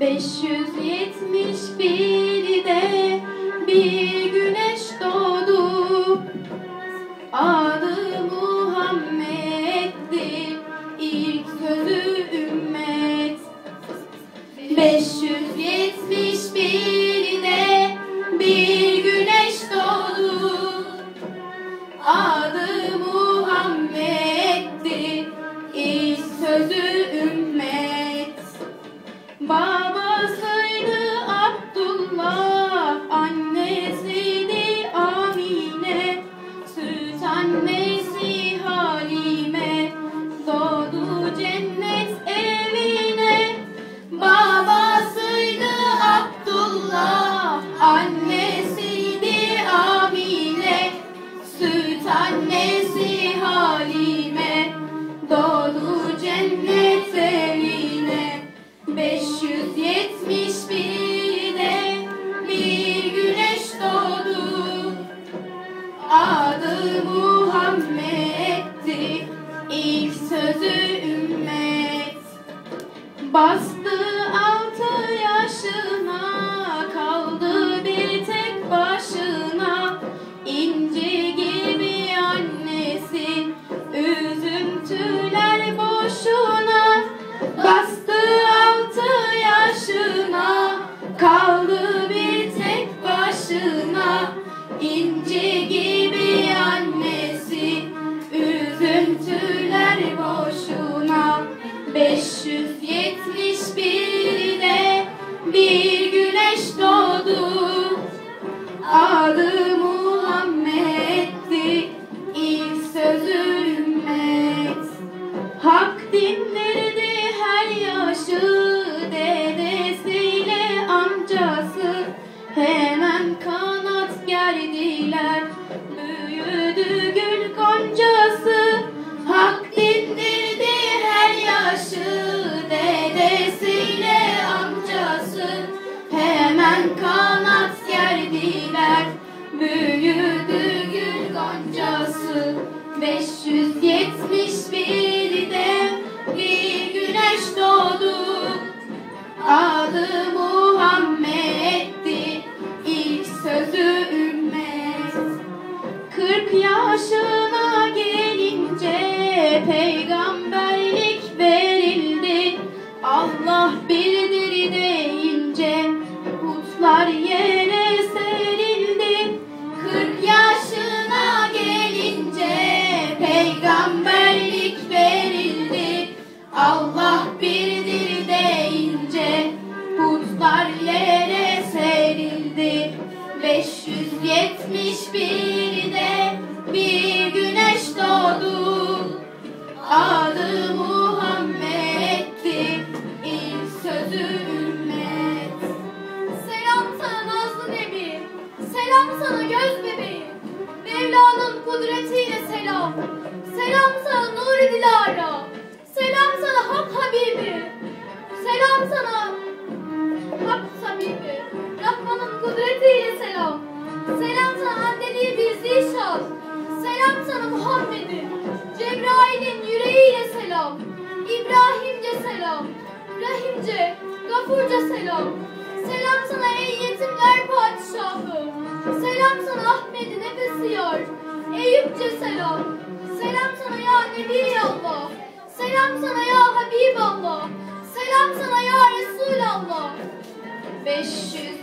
571'de bir güneş doğdu. Adı Muhammed'dir, ilk sözü Babasıydı Abdullah, İnci gibi annesi, üzüntüler boşuna. 571'de bir güneş doğdu. Adı Muhammed'di, ilk sözü ümmet. Hak dinlerdi 571'de bir güneş doğdu. Adı Muhammed'di, ilk sözü ümmet. Kırk yaşına gelince peygamberlik Allah birdir deyince putlar yere serildi. 571'de sana Muhammed'in. Cebrail'in yüreğiyle selam. İbrahimce selam. Rahimce, Gafurca selam. Selam sana ey yetimler padişahı. Selam sana Ahmet'in nefesi yar. Eyüpçe selam. Selam sana ya Nebi Allah. Selam sana ya Habib Allah. Selam sana ya Resulallah. 500